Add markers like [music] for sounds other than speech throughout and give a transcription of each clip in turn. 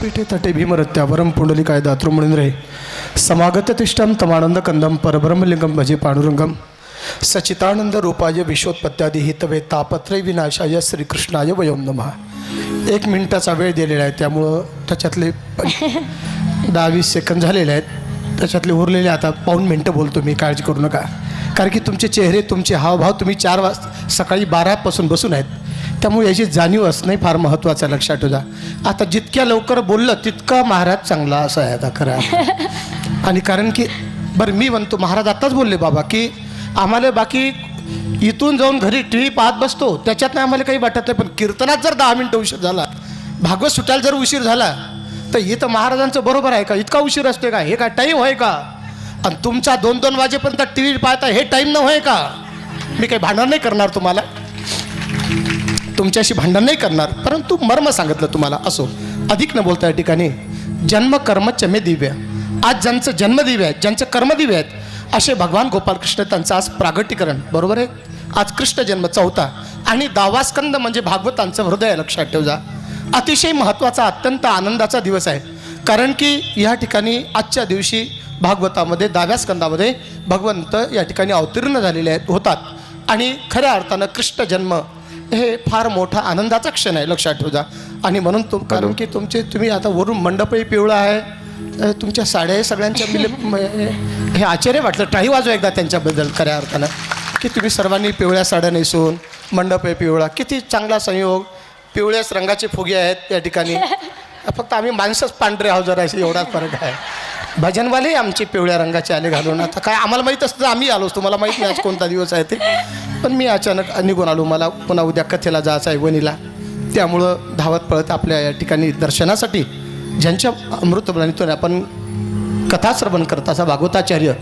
व्यासपीठे तटे भीमरत्या वरम पुंडलिकाय दातृमुनिंद्रे समागत तिष्ठम तमानंद कंदम परब्रह्मलिंगम भजे पांडुरंगम। सचितानंद रूपाय विश्वोत्पत्त्यादी हितवे तापत्रय विनाशाय श्रीकृष्णाय वयम नमः। एक मिनिटाचा वेळ दिलेला आहे त्यामुळं त्याच्यातले [laughs] पण- दहा वीस सेकंद झालेले आहेत. त्याच्यातले उरलेले आता पाऊन मिनटं बोलतो मी काळजी करू नका. कारण की तुमचे चेहरे तुमचे हावभाव तुम्ही चार वाज सकाळी बारापासून बसून आहेत. त्यामुळे याची जाणीव असणं फार महत्त्वाचं आहे लक्षात ठेवा. आता जितक्या लवकर बोललं तितका महाराज चांगला असं आहे आता खरं. [laughs] आणि कारण की बरं मी म्हणतो महाराज आत्ताच बोलले बाबा की आम्हाला बाकी इथून जाऊन घरी टी व्ही पाहत बसतो त्याच्यात नाही आम्हाला काही वाटत नाही पण कीर्तनात जर दहा मिनटं उशीर झाला भागवत सुटायला जर उशीर झाला तर इथं महाराजांचं बरोबर आहे का? इतका उशीर असते का? हे काय टाईम होय का? आणि तुमचा दोन दोन वाजेपर्यंत टी व्ही पाहता हे टाईम न होय का? मी काही भांडण नाही करणार तुम्हाला. तुमच्याशी भांडण नाही करणार परंतु मर्म सांगितलं तुम्हाला. असो अधिक न बोलता या ठिकाणी जन्म कर्म चमे दिव्य. आज ज्यांचं जन्मदिव्य आहेत ज्यांचं कर्मदिव्य आहेत असे भगवान गोपालकृष्ण त्यांचं आज प्रागटीकरण बरोबर आहे? आज कृष्ण जन्म चौथा आणि दावास्कंद म्हणजे भागवतांचं हृदय लक्षात ठेवजा. अतिशय महत्त्वाचा अत्यंत आनंदाचा दिवस आहे. कारण की या ठिकाणी आजच्या दिवशी भागवतामध्ये दहाव्या स्कंदामध्ये भगवंत या ठिकाणी अवतीर्ण झालेले आहेत होतात. आणि खऱ्या अर्थानं कृष्ण जन्म हे फार मोठा आनंदाचा क्षण आहे लक्षात ठेवा आणि म्हणून तुम कारण की तुमचे तुम्ही आता वरून मंडपही पिवळा आहे तुमच्या साड्याही सगळ्यांच्या मिले [laughs] हे आश्चर्य वाटलं. टाही वाजवा एकदा त्यांच्याबद्दल खऱ्या अर्थानं. की तुम्ही सर्वांनी पिवळ्या साड्या नेसून मंडप आहे पिवळा किती चांगला संयोग. पिवळ्याच रंगाचे फुगे आहेत या ठिकाणी. [laughs] फक्त आम्ही माणसंच पांढरे आहोत जरा एवढाच फरक आहे. भजनवाले आमचे पिवळ्या रंगाचे आले घालून. आता काय आम्हाला माहीत असतं तर आम्ही आलोच तुम्हाला माहीत नाही आज कोणता दिवस आहे ते. पण मी अचानक निघून आलो. मला पुन्हा उद्या कथेला जायचं आहे वणीला. त्यामुळं धावत पळत आपल्या या ठिकाणी दर्शनासाठी ज्यांच्या अमृतबलानीतून आपण कथाश्रवण करत असा भागवताचार्य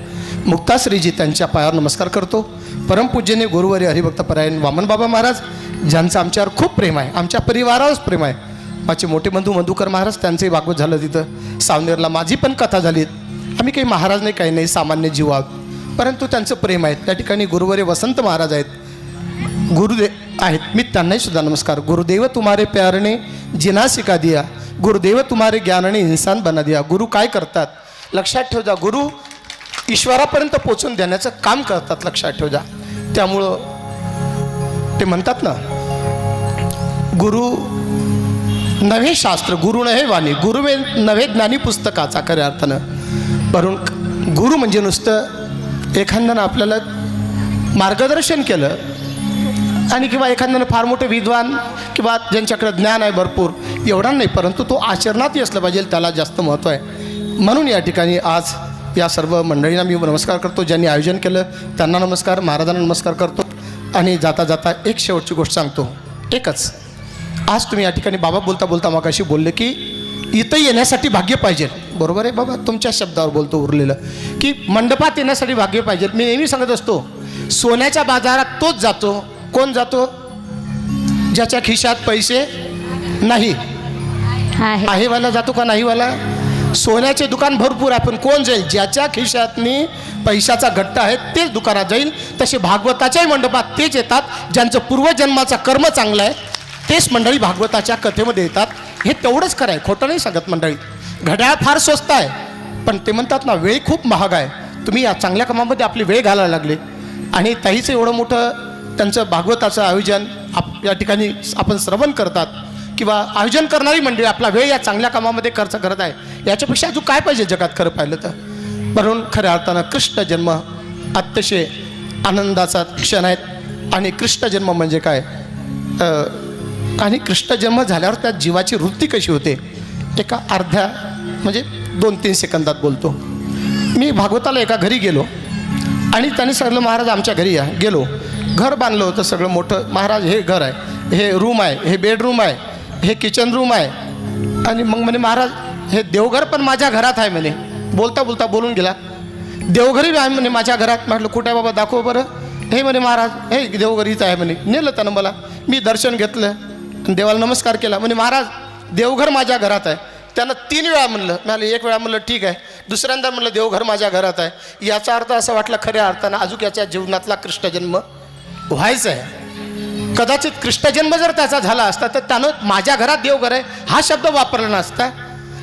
मुक्ताश्रीजी त्यांच्या पायावर नमस्कार करतो. परमपूज्यने गुरुवारी हरिभक्त परायण वामनबाबा महाराज ज्यांचं आमच्यावर खूप प्रेम आहे आमच्या परिवारावरच प्रेम आहे. माझे मोठे बंधू मधुकर महाराज त्यांचंही भागवत झालं तिथं. सावनेरला माझी पण कथा झाली. आम्ही काही महाराज नाही काही नाही सामान्य जीव आहोत. परंतु त्यांचं प्रेम आहे. त्या ठिकाणी गुरुवरे वसंत महाराज आहेत. गुरुदेव आहेत. मी त्यांनाही सुद्धा नमस्कार. गुरुदेव तुम्हारे प्यारणे जिना शिका दिया. गुरुदेव तुम्हारे ज्ञानाने इन्सान बना दिया. गुरु काय करतात? लक्षात ठेव जा गुरु ईश्वरापर्यंत पोचून देण्याचं काम करतात लक्षात ठेव जा त्यामुळं ते म्हणतात ना गुरु नव्हे शास्त्र गुरु नव्हे वाणी. गुरु नव्हे ज्ञानी पुस्तकाचा खऱ्या अर्थानं. भरून गुरु म्हणजे नुसतं एखाद्यानं आपल्याला मार्गदर्शन केलं आणि किंवा एखाद्यानं फार मोठे विद्वान किंवा ज्यांच्याकडे ज्ञान आहे भरपूर एवढा नाही परंतु तो आचरणातही असलं पाहिजे त्याला जास्त महत्त्व आहे. म्हणून या ठिकाणी आज या सर्व मंडळींना मी नमस्कार करतो ज्यांनी आयोजन केलं त्यांना नमस्कार महाराजांना नमस्कार करतो आणि जाता जाता एक शेवटची गोष्ट सांगतो. एकच आज तुम्ही या ठिकाणी बाबा बोलता बोलता मग अशी बोलले की इथं येण्यासाठी भाग्य पाहिजे. बरोबर आहे बाबा? तुमच्या शब्दावर बोलतो उरलेलं. की मंडपात येण्यासाठी भाग्य पाहिजे. मी नेहमी सांगत असतो सोन्याच्या बाजारात तोच जातो. कोण जातो? ज्याच्या खिशात पैसे नाही. आहे. आहेवाला जातो का नाहीवाला? सोन्याचे दुकान भरपूर आहे पण कोण जाईल? ज्याच्या खिशातनी पैशाचा गट्टा आहे तेच दुकानात जाईल. तसे भागवताच्याही मंडपात तेच येतात ज्यांचं पूर्वजन्माचा कर्म चांगला आहे तेच मंडळी भागवताच्या कथेमध्ये येतात. हे तेवढंच खरं आहे खोटं नाही सांगत मंडळी. घड्याळ फार स्वस्त आहे पण ते म्हणतात ना वेळ खूप महाग आहे. तुम्ही या चांगल्या कामामध्ये आपली वेळ घालायला लागले. आणि ताईचं एवढं मोठं त्यांचं भागवताचं आयोजन आप या ठिकाणी आपण श्रवण करतात. किंवा आयोजन करणारी मंडळी आपला वेळ या चांगल्या कामामध्ये खर्च करत आहे. याच्यापेक्षा अजून काय पाहिजे जगात खरं पाहिलं तर? म्हणून खऱ्या अर्थानं कृष्ण जन्म अतिशय आनंदाचा क्षण आहेत. आणि कृष्ण जन्म म्हणजे काय? आणि कृष्ण जन्म झाल्यावर त्या जीवाची वृत्ती कशी होते? एका अर्ध्या म्हणजे दोन तीन सेकंदात बोलतो. मी भागवताला एका घरी गेलो आणि त्याने सांगितलं महाराज आमच्या घरी या. गेलो. घर बांधलं होतं सगळं मोठं. महाराज हे घर आहे. हे रूम आहे. हे बेडरूम आहे. हे किचन रूम आहे. आणि मग म्हणे महाराज हे देवघर पण माझ्या घरात आहे म्हणे. बोलता बोलता बोलून गेला. देवघरी आहे म्हणे माझ्या घरात. म्हटलं कुठे आहे बाबा? दाखव बरं. हे म्हणे महाराज हे देवघरीच आहे म्हणे. नेलं त्यानं मला. मी दर्शन घेतलं. देवाला नमस्कार केला. म्हणजे महाराज देवघर माझ्या घरात आहे. त्यानं तीन वेळा म्हणलं. मला एक वेळा म्हणलं ठीक आहे. दुसऱ्यांदा म्हणलं देवघर माझ्या घरात आहे. याचा अर्थ असा वाटला खऱ्या अर्थानं अजून याच्या जीवनातला कृष्णजन्म व्हायचा आहे. कदाचित कृष्णजन्म जर त्याचा झाला असता तर त्यानं माझ्या घरात देवघर आहे हा शब्द वापरला नसता.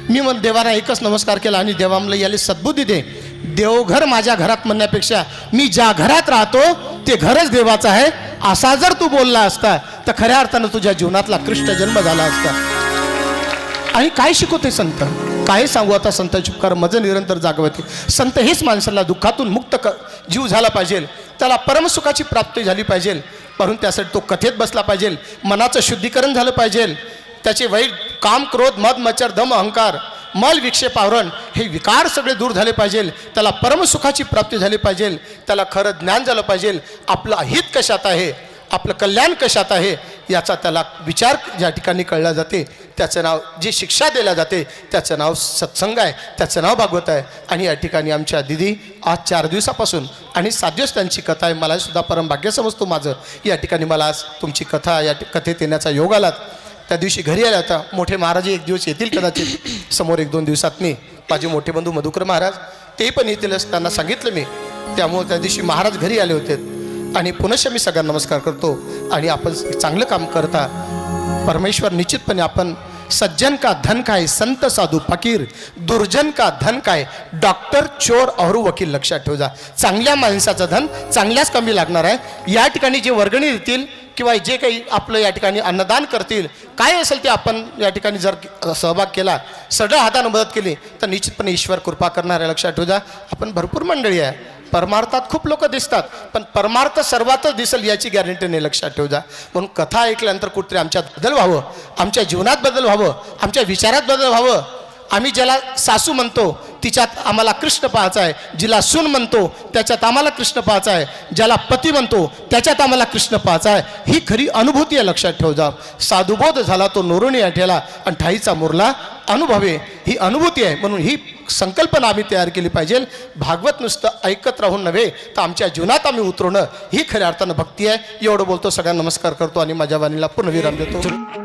मी मग देवाला एकच नमस्कार केला आणि देवा म्हणलं याला सद्बुद्धी दे. देवघर माझ्या घरात म्हणण्यापेक्षा मी ज्या घरात राहतो ते घरच देवाचं आहे. असा जर तू बोलला असता तर खऱ्या अर्थानं तुझ्या जीवनातला कृष्ण जन्म झाला असता. आणि काय शिकवते संत? काय सांगू आता संत चुपकार मज निरंतर जागवते. संत हेच माणसाला दुःखातून मुक्त क जीव झाला पाहिजे. त्याला परमसुखाची प्राप्ती झाली पाहिजे. म्हणून त्यासाठी तो कथेत बसला पाहिजे. मनाचं शुद्धीकरण झालं पाहिजे. त्याचे वाईट काम क्रोध मद मच्छर दम अहंकार मल विक्षेप आवरण हे विकार सगळे दूर झाले पाहिजे. त्याला परमसुखाची प्राप्ती झाली पाहिजे. त्याला खरं ज्ञान झालं पाहिजे. आपलं हित कशात आहे? आपलं कल्याण कशात आहे? याचा त्याला विचार ज्या ठिकाणी कळला जाते त्याचं नाव जी शिक्षा दिल्या जाते त्याचं नाव सत्संग आहे त्याचं नाव भागवत आहे. आणि या ठिकाणी आमच्या दिदी आज चार दिवसापासून आणि सात दिवस त्यांची कथा आहे. मलासुद्धा परमभाग्य समजतो माझं. या ठिकाणी मला आज तुमची कथा या कथेत येण्याचा योग आलात. त्या दिवशी घरी आल्या होता मोठे महाराज एक दिवस येतील कदाचित. समोर एक दोन दिवसात मी माझे मोठे बंधू मधुकर महाराज ते पण येतीलच त्यांना सांगितलं मी. त्यामुळे त्या दिवशी महाराज घरी आले होते. आणि पुनश्च मी सगळ्यांना नमस्कार करतो. आणि आपण चांगलं काम करता. परमेश्वर निश्चितपणे आपण सज्जन का धन काय संत साधू फकीर दुर्जन का धन काय डॉक्टर चोर और वकील लक्षात ठेवा चांगल्या माणसाचं धन चांगल्याच कमी लागणार आहे. या ठिकाणी जे वर्गणी देतील किंवा जे काही आपलं या ठिकाणी अन्नदान करतील काय असेल ते आपण या ठिकाणी जर सहभाग केला सगळ्या हातानं मदत केली तर निश्चितपणे ईश्वर कृपा करणार आहे लक्षात जा आपण भरपूर मंडळी आहे. परमार्थात खूप लोक दिसतात पण परमार्थ सर्वातच दिसेल याची गॅरंटी नाही लक्षात ठेवू जा म्हणून कथा ऐकल्यानंतर कुठेतरी आमच्यात बदल व्हावं आमच्या जीवनात बदल व्हावं आमच्या विचारात बदल व्हावं. आम्ही ज्याला सासू म्हणतो तिच्यात आम्हाला कृष्ण पाहायचा आहे. जिला सून म्हणतो त्याच्यात आम्हाला कृष्ण पाहायचा आहे. ज्याला पती म्हणतो त्याच्यात आम्हाला कृष्ण पाहायचा आहे. ही खरी अनुभूती आहे लक्षात ठेव जा साधुबोध झाला तो नोरुणी आठेला आणि ठाईचा मुरला अनुभवे. ही अनुभूती आहे म्हणून ही संकल्पना आम्ही तयार केली पाहिजे. भागवत नुसतं ऐकत राहून नव्हे तर आमच्या जीवनात आम्ही उतरवणं ही खऱ्या अर्थानं भक्ती आहे. एवढं बोलतो सगळ्यांना नमस्कार करतो आणि माझ्या वाणीला पुनर्विराम देतो.